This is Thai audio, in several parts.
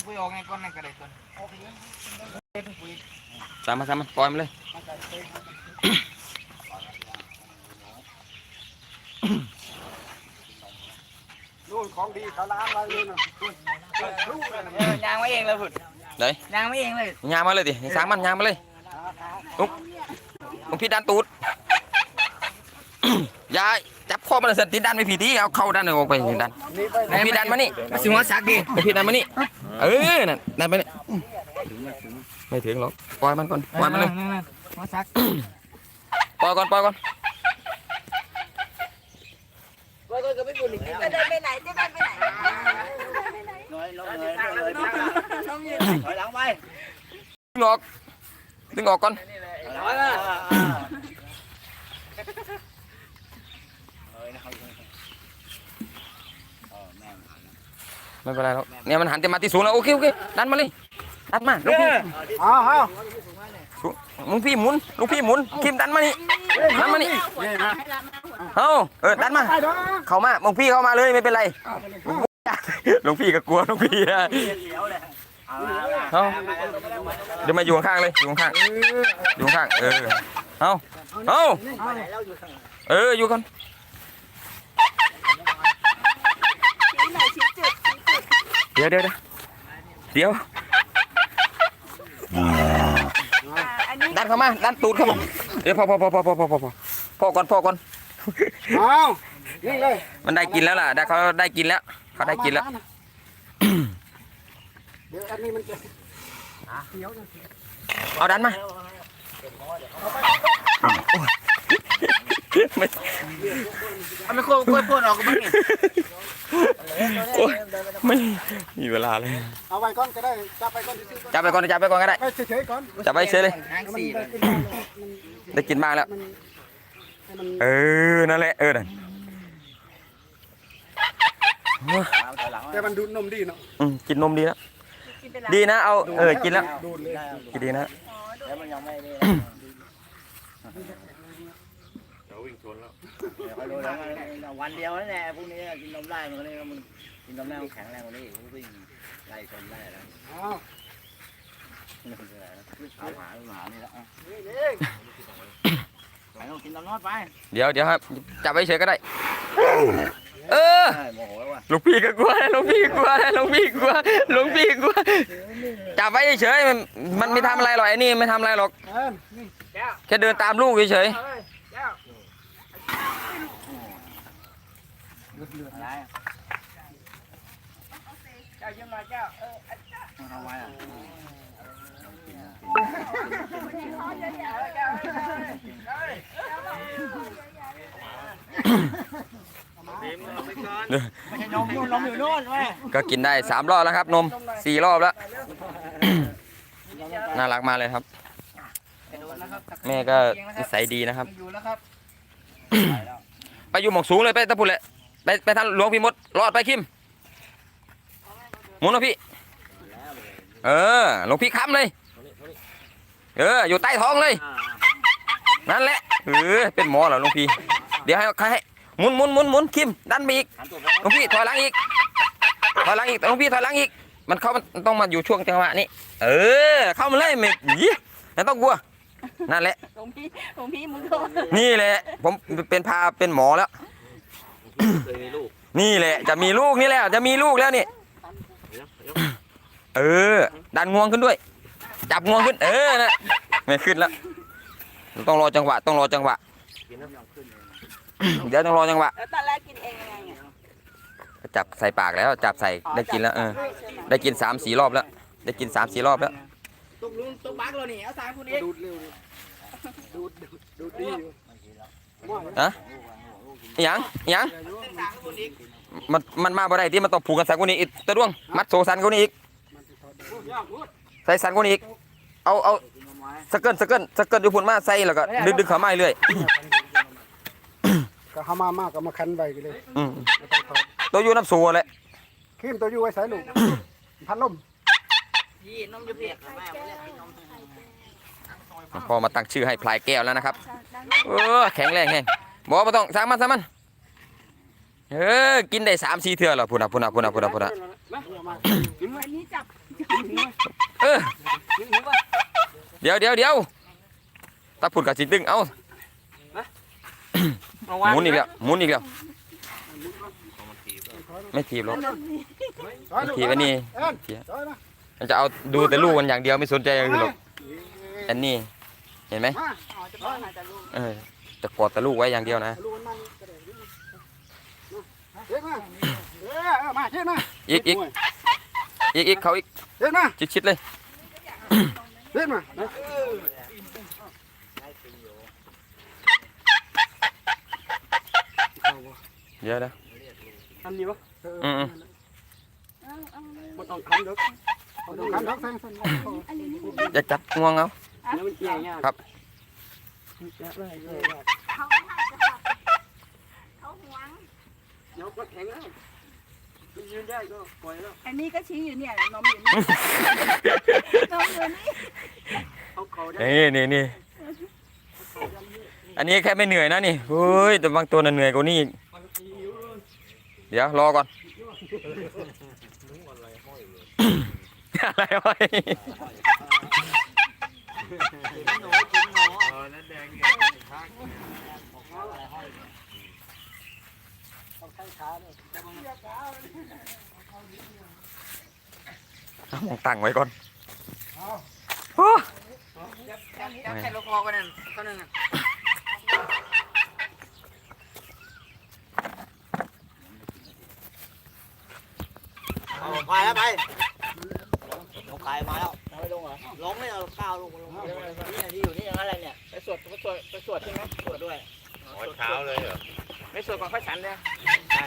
ต้องคุยออกไงก้อนนั่นก็ได้ต้นสามมาสามมาปล่อยมันเลย นู่นของดีเขาล้างไว้เลยนะเออยางมาเองเลยพุ่นไหนยางมาเองเลยยางมาเลยดิสางมันยางมาเลยลุงลุงพี่ดันตูดอยาจับข้อมันเสร็จติดดันไปผีทีเอาเข้าดันออกไปดันนี่ไปลุงพี่ดันมานี่มาสิหัวซักดิลุงพี่ดันมานี่ เออนั่นดันไปนี่ไม่ถึงหรอกปล่อยมันก่อนปล่อยมันเลยหัวซักปล่อยก่อนปล่อยก่อนจะเดินไปไหนจะเดินไปไหนน้อยน้อยเลยเลยถอยหลังไปดึงออกดึงออกก่อนถอยละ ไม่เป็นไรหรอกเนี่ยมันหันจะมาที่สูงแล้วโอเคโอเคดันมาเลยดันมาลุงพี่อาเอาลุงพี่หมุนลุงพี่หมุนคิมดันมานี่ดันมานี่นี่นะเอาเออดันมาไปเด้อเข้ามาหลวงพี่เข้ามาเลยไม่เป็นไรหลวงพี่ก็กลัวหลวงพี่นะเดี๋ยวเลยเอาละเอาเดี๋ยวมาอยู่ข้างๆเลยอยู่ข้างๆอยู่ข้างๆเออเอาเอาเอออยู่กัน ชี้หน่อยชี้จุดชี้จุด เดี๋ยวเดี๋ยวเดี๋ยวเดี๋ยวอ่าอันนี้ดันเข้ามาดันตูดเข้ามาเดี๋ยวพอพอพอพอพอพอพอพอพอก่อนพอก่อนเอานี่เลยมันได้กินแล้วล่ะได้เขาได้กินแล้ว เขาได้กินแล้วเดี๋ยวอันนี้มันจะเอาดันมาไม่เอาไม่ควรควรพ่นออกก็มึงนี่ โอ๊ยไม่มีเวลาเลยเอาไว้ก่อนก็ได้จับไปก่อนซื้อจับไปก่อนจับไปก่อนก็ได้ ไปเฉยๆก่อนจับไปเฉยเลย หางมันสี่ได้กินบ้างแล้วมันได้กินบ้างแล้วให้มันเออ นั่นแหละ เออนั่นแต่มันดูดนมดีเนาะอืมกินนมดีแล้วกินไปแล้ว ดีนะ เอา เออ กินแล้ว ดูดเลยกินดีนะ แล้วมันยังไม่ได้ เดี๋ยวคอยดูแล้ววันเดียวนั่นแหละพรุ่งนี้กินนมได้มันก็เลยมันกินนมได้มันแข็งแรงกว่านี้มันวิ่งไล่ชนได้แล้วเอาหาหานี่แล้วไปต้องกินนมน้อยไปเดี๋ยวเดี๋ยวครับจับไว้เฉยก็ได้ เออใช่โมโหแล้วว่ะหลวงพี่ก็กลัวหลวงพี่กลัวหลวงพี่กลัวหลวงพี่กลัวจับไว้เฉยมันมันไม่ทำอะไรหรอกไอ้นี่ไม่ทำอะไรหรอกเออนี่แค่เดินตามลูกเฉยอะไรเจ้ายืมหน่อยเจ้าเออทำไมอะไม่ใช่นมนมอยู่นู่นแม่ๆก็กินได้สามรอบแล้วครับ นมสี่รอบแล้ว น่ารักมากเลยครับ แม่ก็นิสัยดีนะครับ ไปอยู่หมองสูงเลยไปตะพุนเลย ไปไปทางหลวงพี่มดรอดไปคิมหมุนนะพี่ เออหลวงพี่ค้ำเลย เออ อยู่ใต้ท้องเลย นั่นแหละเออเป็นหมอเหรอหลวงพี่ เดี๋ยวให้ใครให้หมุนหมุนหมุนหมุนคิมดันไปอีกหลวงพี่ถอยหลังอีกถอยหลังอีกหลวงพี่ถอยหลังอีก มันเข้ามันต้องมาอยู่ช่วงจังหวะนี้ เออ เข้ามาเลยไม่ยี่ไม่ต้องกลัวนั่นแหละหลวงพี่หลวงพี่มึงโดนนี่แหละผมเป็นพาเป็นหมอแล้ว นี่แหละ จะมีลูกนี่แล้วจะมีลูกแล้วนี่เออ ดันงวงขึ้นด้วย จับงวงขึ้น เออนะไม่ขึ้นแล้ว ต้องรอจังหวะ ต้องรอจังหวะเดี๋ยวต้องรอจังหวะ แล้วตอนแรกกินเองยังไงอะจับใส่ปากแล้ว จับใส่ได้กินแล้วเออ ได้กินสามสี่รอบแล้ว ได้กินสามสี่รอบแล้วตกลุงตกบักเรานี่เอาสามคนนี้ดูดเร็วดูดดูดดีอยู่ฮะ อิหยังอิหยังสามคนนี้มันมันมาบ่ได้ที่มันต้องผูกกันสันกว่านี้อีกตะด้วงมัดโซสันกว่านี้อีกใส่สันกว่านี้อีกเอาเอาสเกิลสเกิลสเกิลอยู่พุ่นมาใส่แล้วก็ดึงดึงเขาไม้เรื่อยก็เขามามากก็มาคันไว้กันเลยอืมตัวอยู่น้ำสูแหละขึ้นตัวอยู่ไว้ใส่ลูกพัดลมยี่นมจะเปียกพอมาตั้งชื่อให้พลายแก้วแล้วนะครับเออแข็งแรงแห้ง บอกว่าต้องสร้างมันสร้างมันเออกินได้สามสี่เทื่อแล้วพุ่นอะพุ่นอะพุ่นอะพุ่นอะพุ่นอะอันนี้จับเออเดี๋ยวเดี๋ยวเดี๋ยวตาผุดกับสิตึงเอ้าหมุนอีกแล้วหมุนอีกแล้วไม่ถีบหรอกไม่ถีบอันนี้ถีบมันจะเอาดูแต่ลูกมันอย่างเดียวไม่สนใจอย่างอื่นหรอกอันนี้เห็นไหมอ๋อจะป้อนหา แต่กออจะกอดแต่ลูกไว้อย่างเดียวนะอีกอีกอีกอีกเขาอีกเฮ็ดมาชิดชิดเลยเฮ็ดมาเดี๋ยวนะทำนี่วะอืมมบ่ต้องทำดอกต้องทำดอกแซงแซงอย่าจับง่วงเอาแล้ว มันเอียงยากครับเขาเขาหวงเดี๋ยวก็แข็งแล้วมันยืนได้ก็ปล่อยแล้วอันนี้ก็ชี้อยู่เนี่ยนมอยู่นี่นมอยู่นี่เอาเขาได้นี่นี่นี่อันนี้แค่ไม่เหนื่อยนะนี่เฮ้ยแต่บางตัวน่ะเหนื่อยกว่านี้อีกเดี๋ยวรอก่อนอะไรวะ เอามองตั้งไว้ก่อนโอ้จับจับแค่ลูกคอกันนั่นก็นึงเอาพายแล้วไปเอาพายมาแล้วลงเหรอลงไม่เอาข้าวลงลงนี่ที่อยู่นี่ วดไปสวดไปสวดใช่ไหมสวดด้วยเช้าเลยเหรอไม่สวดก่อนค่อยฉันเลยใช่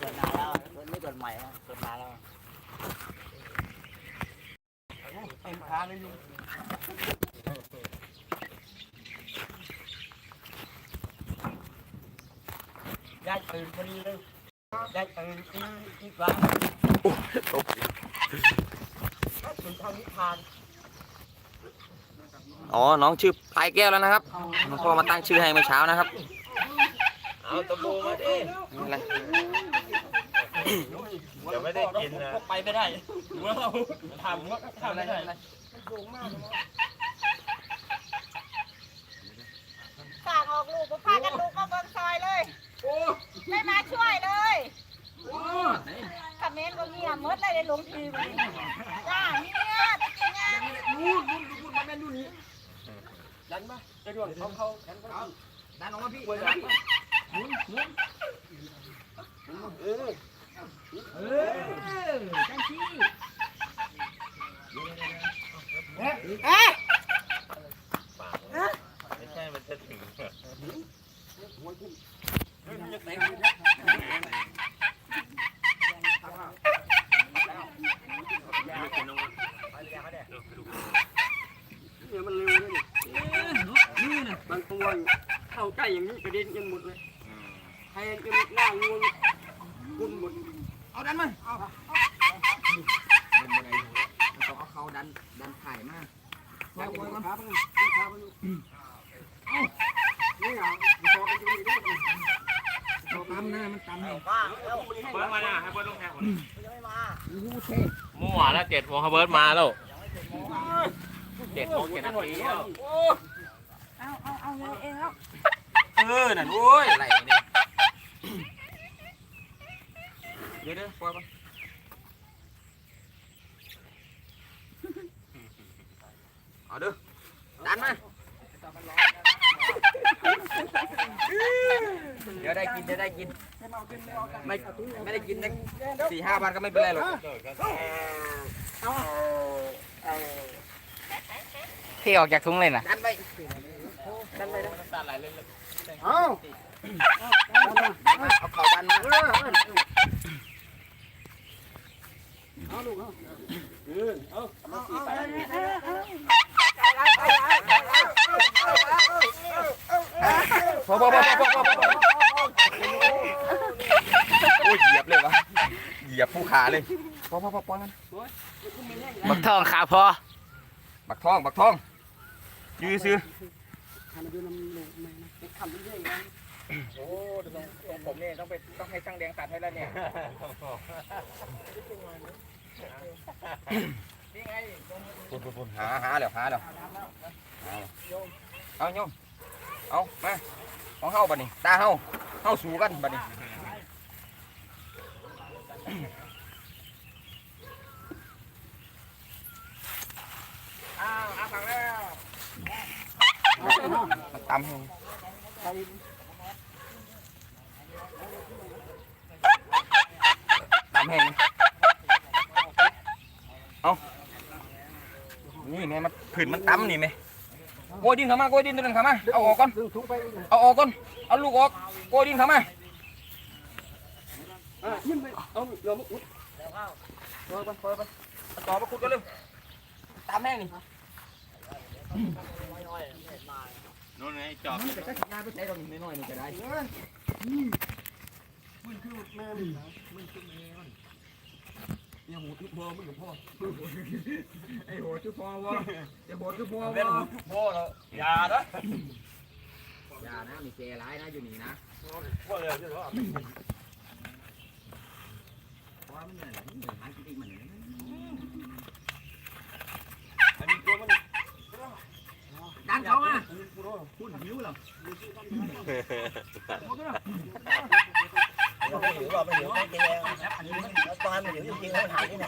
เกิดนานแล้วไม่เกิดใหม่แล้วเกิดนานแล้วเอ็มขาเลยลุงได้ตื่นพอดีเลยได้ตื่นอีอีกครั้งถึงทางนิ พพานอ๋อ น้องชื่อพายแก้วแล้วนะครับน้องพ่อมาตั้งชื่อให้เมื่อเช้านะครับ เอาตะปูมาดิอะไรเดี๋ยวไม่ได้กินนะไปไม่ได้ว่าเราทำว่าทำไม่ได้ฝากออกลูกก็พากันลูกมาเบิ่งซอยเลย ได้มาช่วยเลยคอม เมนก็เงียบมดเลยได้ลงทีวีจ้าเนี่ยตะกี้เนี่ยดันมาจะดวงเขาเขาดันเขาดันออกมาพี่ไม่ใช่มันจะถึงเหรอ เนี่ยมันเร็วเลยนี่บางตัวเข้าใกล้อย่างนี้กระเด็นกันหมดเลยแทงกันหน้างวงกุนหมด เอาดันมาเอาต้องเอาเขาดันดันไข่มาก ขาไปขาไปขาไปเอานี่เอาต่อกันอยู่นี่ด้วย เอาตามหน้ามันตาม เลยมาแล้วเบิร์ดมาเนี่ยให้เบิร์ดลงแทนยังไม่มามั่วแล้วเจ็ดโมงให้เบิร์ดมาแล้วเจ็ดโมงเจ็ดนาทีแล้วเอาเอาเอาเลยเองแล้วเออนั่นโว้ยอะไรเนี่ยเดี๋ยวเดี๋ยวปล่อยก่อนเอาเด้อดันมา เดี๋ยวได้กินเดี๋ยวได้กิน ไม่ไม่ได้กินสักสี่ห้าวันก็ไม่เป็นไรหรอกที่ออกจากถุงเลยนะดันไปเอาเอาเข่าดันมาเออเอาลูกเอาเออเอามาสี่ไปพอ พอพอพอพอพอพอโอ้ยเหยียบเลยวะเหยียบผู้ขาเลยพอพอพอปอนกันบักทองขาพอบักทองบักทองยื้อซื้อทำมาดูน้ำลงไม่นะไปทำเรื่อยๆโอ้ตรงผมเนี่ยต้องไปต้องให้ช่างแดงตัดให้แล้วเนี่ยนี่ไงปุ่นปุ่นปุ่นหาหาแล้วหาแล้วเอาโยม เอามาของเฮาบัดนี้ ตาเฮาเฮาสู้กันบัดนี้อ้าวอาฟังแล้วตำให้ตำให้เอานี่แม่มันผืนมันตำนี่แม่ โกยดินเข้ามาโกยดินตัวนึงเข้ามาเอาออกก่อนเอาออกก่อนเอาลูกออกโกยดินเข้ามาอะยิ้มไปเอาเรือมาอุดเปิดไปเปิดไปต่อมาขุดกันเร็วตามแม่งนี่นู่นไงจอบแต่ก็งานไปใช้ตรงนี้น้อยๆนี่จะได้ไอ้โหดคือ พอวะไอ้โหดคือพอวะโม่แล้วยาเด้ออย่านะมีเจร้ายนะอยู่นี่นะโม่เลยใช่ไหมเพราะว่ามันเหนื่อยมันเหนื่อยหากินเองมันอันนี้ตัวมันดันเขามาพูดหิวเหรอ ไม่หิวหรอกไม่หิวไม่กินเลยแล้วตอนมันหิวจริงๆแล้วมันหาที่ไหน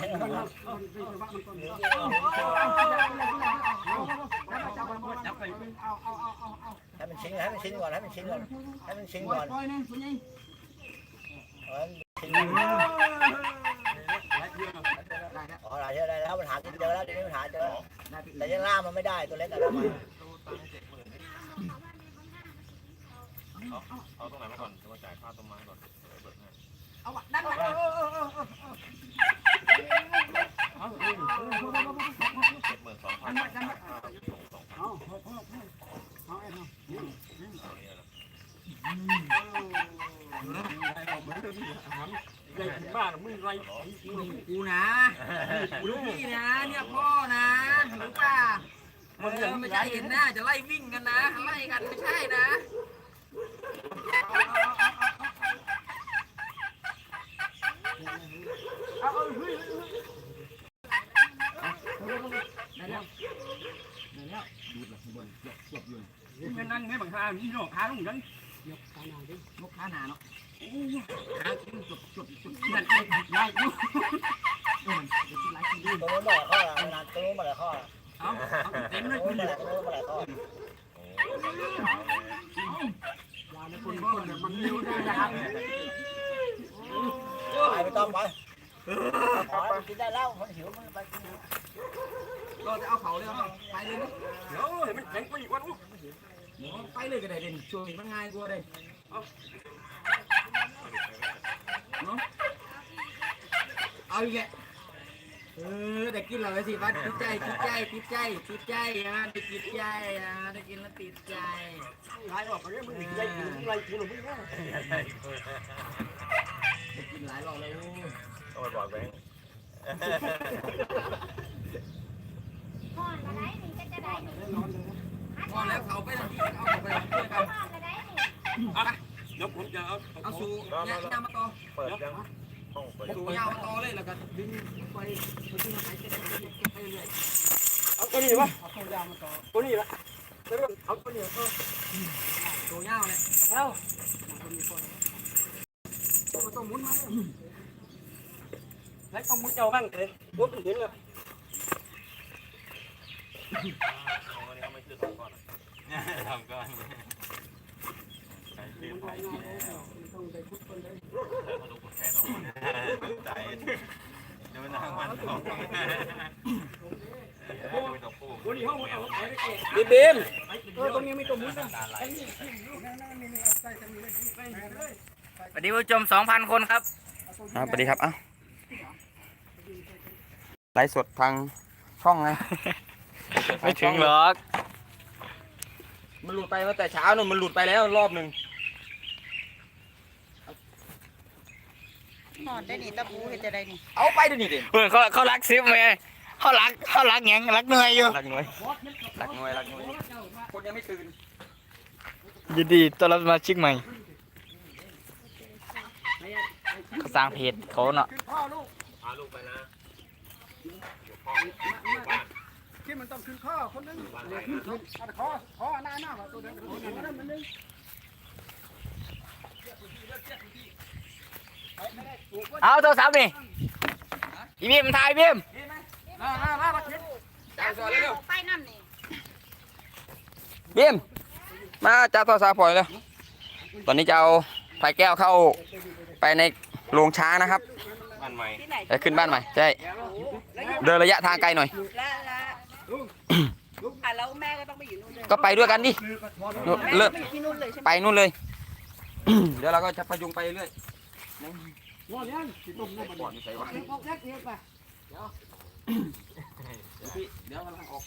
ให้มันชิงให้มันชิงก่อนให้มันชิงก่อนให้มันชิงก่อนเออชิงก่อนอ๋อหลายเท่าได้แล้วมันหากินเจอแล้วเดี๋ยวนี้มันหาเจอแต่ยังล่ามันไม่ได้ตัวเล็กแต่ละมันเอาตรงไหนมาก่อนจะมาจ่ายค่าต้นไม้ก่อน บ้านมึงไรกูนะกูลูกพี่นะเนี่ยพ่อนะรู้ป่ะเออไม่ใช่เห็นหน้าจะไล่วิ่งกันนะไล่กันไม่ใช่นะ แม่นั่งแม่บังคั บนี่หรอกหาลุงยังนกขาหนาเนาะนั่นเองยายกูตัวนู้นมาหลายข้อละนานตัวนู้นมาหลายข้อละเอาเอาเต็มเลยตัวคุนู้ณนมาหลายตัวนู้นมาหลายข้อคนพ่อเนี่ยมันเร็วได้นะครับไปไม่ต้องไปขอกินได้แล้วมันหิวมันไปกินก็จะเอาเขาเลยเอาไปเลยนะเดี๋ยวเห็นมันแข็งไปอีกวันอู้ ไปเลยก็ได้เด่นช่วยมันง่ายกว่าเลยเอาอีกแกเออแต่กินเราไปสิวัดติดใจติดใจติดใจติดใจอะได้ติดใจ นี่เดี๋ยวผมจะเอาเอาสู่ยางยางมาต่อเปิดยังห้องเปิดสู่ยางมาต่อเลยแล้วก็ดึงไปไปที่มาไปเก็บไปเรื่อยเอาตัวนี้วะเอาตัวยางมาต่อตัวนี้ละแล้วเอาตัวนี้ก็ๆสู่ยาวเลยเอามาต้องหมุนมาเลยแล้วต้องมุดเอาบ้างเลยมุดถึงเลยของอันนี้เขาไม่ซื้อสองก้อนทำก้อน ใช้ซื้อไปแล้วเขาดูกดแขนออกมาใจเดี๋ยวมันนั่งมันออกไม่ต้องพูดตัวนี้ห้องเอาไปได้เก็บบีบีมเออตรงนี้มีตัวมุดนะสวัสดีผู้ชม2,000คนครับครับสวัสดีครับเอ้าไลฟ์สดทางช่องไงไม่ถึงหรอก มันหลุดไปตั้งแต่เช้านู่นมันหลุดไปแล้วรอบหนึ่ง หอดได้นี่ตะปูเฮ็ดจได้นี่เอาไปดี๋ยวนี้ดิเออเขาเขารักซิปไหมเขารักเขารักหยังรักเหนื่อยอยู่ รักเหนื่อยรักเหนื่อยรักเหนื่อยคนยังไม่ตื่นยินดีต้อนรับสมาชิกใหม่เขาสร้างเพจเขาเนาะพาลูกไปนะที่มันต้องขึ้นข้อคนนึงคข้อข้อหน้าหน้าตัวเดิมตัวเดิมมันนึง เอาโทรศัพท์นี่อีบีมถ่ายบีมมามามามาจ่ายสอนเร็วไปนั่นนี่บีมมาจับโทรศัพท์ปล่อยเลยตอนนี้จะเอาไผ่แก้วเข้าไปในโรงช้างนะครับบ้านใหม่ที่ไหนไปขึ้นบ้านใหม่ใช่เดินระยะทางไกลหน่อยแล้วแม่ก็ต้องไปอยู่นู่นเลยก็ไปด้วยกันดิเลิกไปนู่นเลยใช่ไหมไปนู่นเลยเดี๋ยวเราก็จะพยุงไปเรื่อย งอเนี่ยสิตุ้มนี่มันก่อนใส่วะพกแท็กเทียบไปพี่เดี๋ยวกำลังออก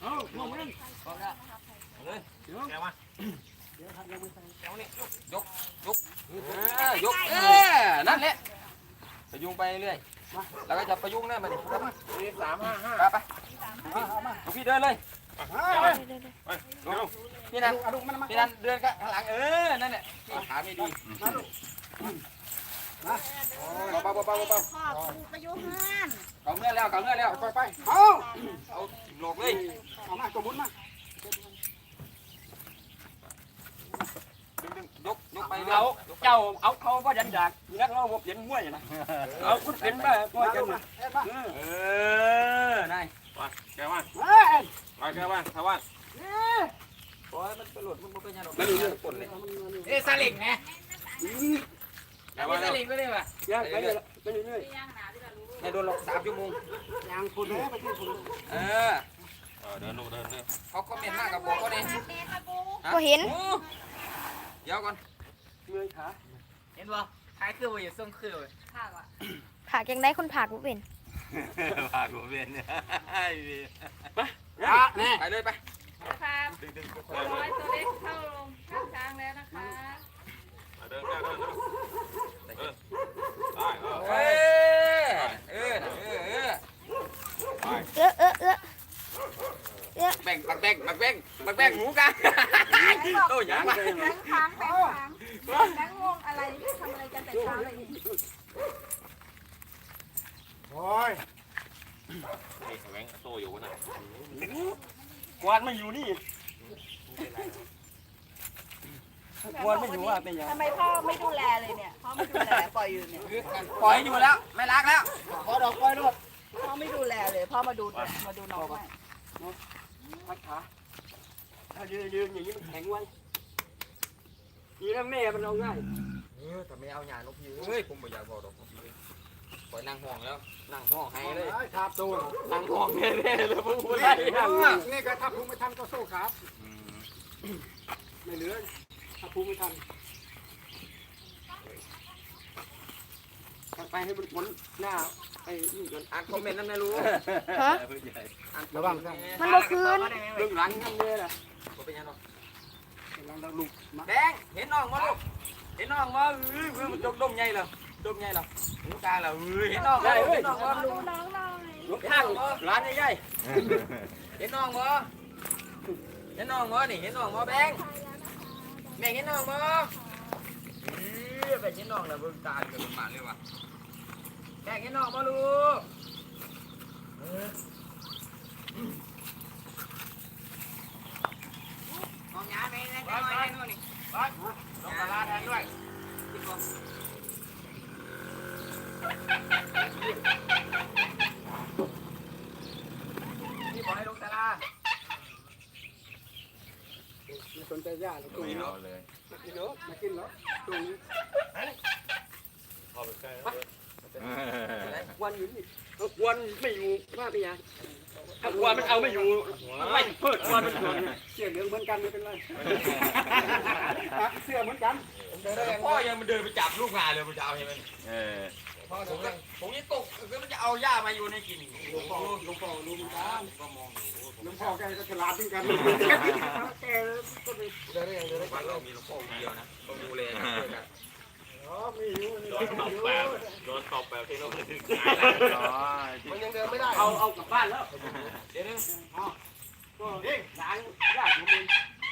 เอ้างอเนี่ยแกว่าเออยกเออนั่นแหละพยุงไปเรื่อยแล้วก็จะพยุงเนี่ยมาดิครับมานี่สามห้าห้าไปไปลูกพี่เดินเลยไปเร็วพี่นันเอาลูกมันมาพี่นันเดินข้างหลังเออนั่นแหละขาไม่ดี เบาเบาๆเบาๆเบาพ่อครูประยุหานเก่าเมื่อนแล้วเก่าเมื่อนแล้วไปไปเอาเอาหลอกเลยเอามาตัวมุนมาดึงดึงยกยกไปเอาเจ้าเอาเขาก็ยันดากนักเราบ่เปลี่ยนมวยนะเอาคุณเป็นบ้าก็จันนะเออนายว่าแกว่าว่าแกว่าถ้าว่าโอ้ยมันตลดมันบ่เป็นยังหรอกม่รู้เรื่องปนเลยเอ้ซาเลิงไง แกว่าซาเลิงก็ได้ป่ะย่างไปเลยไปเรื่อยไม่โดนหรอกสามชั่วโมงๆย่างคนแรกไปที่คนเออเออเดินลูกเดินเดินเขาคอมเมนต์มากกับบอกเขาเนี่ยก็เห็นเดี๋ยวก่อนเมื่อยขาเห็นป่ะขายคือว่าอย่าส่งคือเลยผักยังได้คนผักบ่เป็นพากูเป็นเนี่ยอะแน่ไปเลยไปครับดึงดึงร้อยตัวเล็กเข้าลงข้างช้างแล้วนะคะเดินแกเดินเดิน เออได้เออเออเออเออเออเออเออเออแบ่งบักแบ่งบักแบ่งบักแบ่งหมูกันโอ้ยังแบงค้างแบงค้างแบงงงอะไรทำอะไรกันแต่เช้าเลยโอ้ยนี่แหวงโตอยู่นะกวาดไม่อยู่นี่ กวาดไม่อยู่ว่าเป็นยังทำไมพ่อไม่ดูแลเลยเนี่ย พ่อไม่ดูแลปล่อยอยู่เนี่ย ปล่อยอยู่แล้ว ไม่รักแล้วพอดอกปล่อยรถพ่อไม่ดูแลเลย พ่อมาดูมาดูน้องให้พัดขาถ้ายืนยืนอย่างนี้มันแข็งไว้ยีแล้วแม่มันเอาง่ายเออแต่ไม่เอาหยาลูกพี่เอ้ยผมไม่อยากบอกดอกลูกพี่ปล่อยนั่งห้องแล้วนั่งห้องให้เลยทับตัวนั่งห้องแน่ๆเลยพวกคุณนี่ก็ถ้าภูมิไม่ทันก็สู้ครับไม่เหลือ ถ้าภูมิไม่ทันไปให้มันพ้นหน้าไอ้นี่ก่อนอ่านคอมเมนต์นั่นไม่รู้ฮะระวังมันบ่คืนเรื่องหลังนั่นเลยล่ะบ่เป็นยังหรอกหลังเราลุกมาแดงเห็นน้องมาลูกเห็นน้องมาเอ้ยเอ้ยมันดมดมใหญ่เหรอดมใหญ่เหรอหูกลางเหรอเอ้ยเห็นน้องมาเห็นน้องมาดูน้องหน่อยลุกข้างร้านใหญ่เห็นน้องมาเห็นน้องมานี่เห็นน้องมาแบง แม่งเห็นน้องมาเอ้ยไปเห็นน้องแล้วเบิ่งตาเกิดมาเลยว่ะแบงเห็นน้องมาลูกมองยาไปนะจะน้อยให้นู่นนี่ลงตลาดแทนด้วยพี่บอกให้ลงตลาด สนใจย่าเลยตรงไม่นี้เอาเลยมากินเหรอมากินเหรอตรงนี้เข้าไปใกล้วันอยู่นี่วันไม่อยู่ว่าไปยังถ้าวันมันเอาไม่อยู่ไม่เพิดวันมันอยู่เสียเหลืองเหมือนกันไม่เป็นไรเสื้อเหมือนกัน พ่อยังมันเดินไปจับลูกงานเลยมันจะเอาใช่ไหมเออพ่อ ผมก็ผมยังตกคือมันจะเอาหญ้ามาอยู่ในกินหลวงพ่อหลวงพ่อรู้เหมือนกันก็มองหลวงพ่อแกก็ฉลาดเหมือนกันแกก็ไปเดินได้ยังเดินได้บ้านเรามีหลวงพ่อคนเดียวนะต้องดูแลกันด้วยกันอ๋อไม่อยู่โดนตบแบบโดนตบแบบที่เราไม่ถึงมันยังเดินไม่ได้เอาเอากลับบ้านแล้วเดี๋ยวนึงอ๋อก็ล้างยากของมึง